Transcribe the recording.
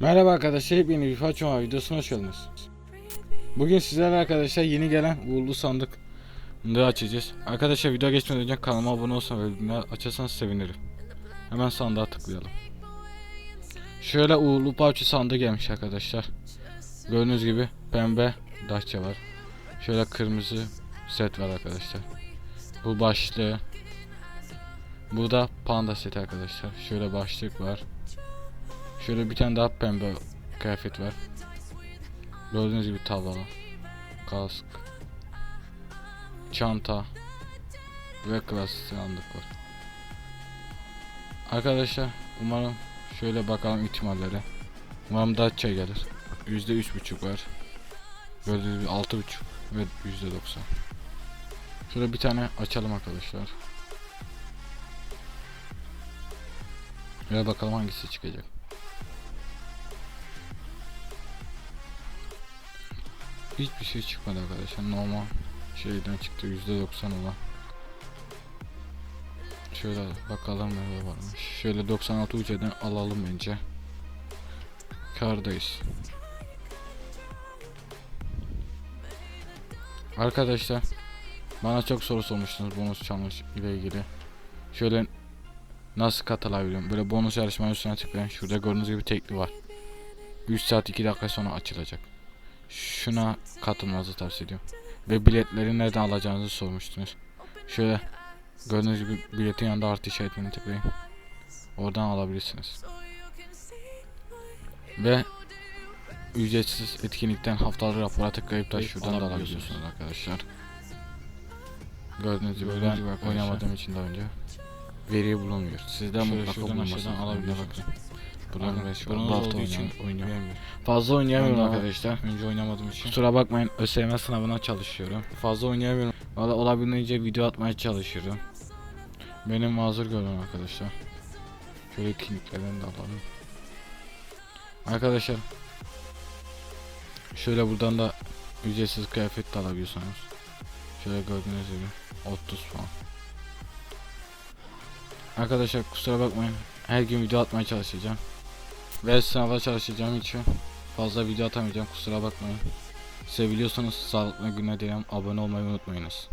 Merhaba arkadaşlar, hepiniz bir Façma videosuna hoş geldiniz. Bugün sizlerle arkadaşlar yeni gelen uğurlu sandık da açacağız. Arkadaşlar video geçmeden önce kanalıma abone olsanız ve bildirimleri açarsanız sevinirim. Hemen sandığa tıklayalım. Şöyle uğurlu parça sandığı gelmiş arkadaşlar. Gördüğünüz gibi pembe Dacia var. Şöyle kırmızı set var arkadaşlar. Bu başlığı. Bu da panda seti arkadaşlar. Şöyle başlık var. Şöyle bir tane daha pembe kıyafet var. Gördüğünüz gibi tavla, kask, çanta ve klasik sandık var. Arkadaşlar umarım şöyle bakalım ihtimalleri. Umarım Dacia gelir. Yüzde üç buçuk var. Gördüğünüz gibi altı buçuk ve yüzde doksan. Şöyle bir tane açalım arkadaşlar. Ve bakalım hangisi çıkacak. Hiçbir şey çıkmadı arkadaşlar. Normal şeyden çıktı %90 olan. Şöyle bakalım ne varmış. Şöyle 96 ucadan alalım bence. Kardayız. Arkadaşlar bana çok soru sormuştunuz bonus challenge ile ilgili. Şöyle nasıl katılabiliyorum? Böyle bonus yarışmanın üstüne tıklayın. Şurada gördüğünüz gibi tekli var. 3 saat 2 dakika sonra açılacak şuna katılmanızı tavsiye ediyorum. Ve biletleri nereden alacağınızı sormuştunuz. Şöyle gördüğünüz gibi biletin yanında artı işaretini tıklayın. Oradan alabilirsiniz. Ve ücretsiz etkinlikten haftalık rapora tıklayıp da şuradan da alabiliyorsunuz arkadaşlar. Gördüğünüz gibi ben oynamadığım için daha önce veriyi bulamıyor. Sizden mutlaka bulunmasını alabilirsiniz. Buradan Bronz bu hafta olduğu için için oynuyorum. Bilmiyorum. Fazla oynayamıyorum arkadaşlar. Önce oynamadığım için. Kusura bakmayın ÖSYM sınavına çalışıyorum. Fazla oynayamıyorum. Valla olabildiğince video atmaya çalışıyorum. Benim mazur görün arkadaşlar. Şöyle etkinliklerden de alalım. Arkadaşlar şöyle buradan da ücretsiz kıyafet de alabiliyorsunuz. Şöyle gördüğünüz gibi 30 puan. Arkadaşlar kusura bakmayın. Her gün video atmaya çalışacağım. Ve sınava çalışacağım için fazla video atamayacağım kusura bakmayın. Seviliyorsanız sağlıklı günler dilerim. Abone olmayı unutmayınız.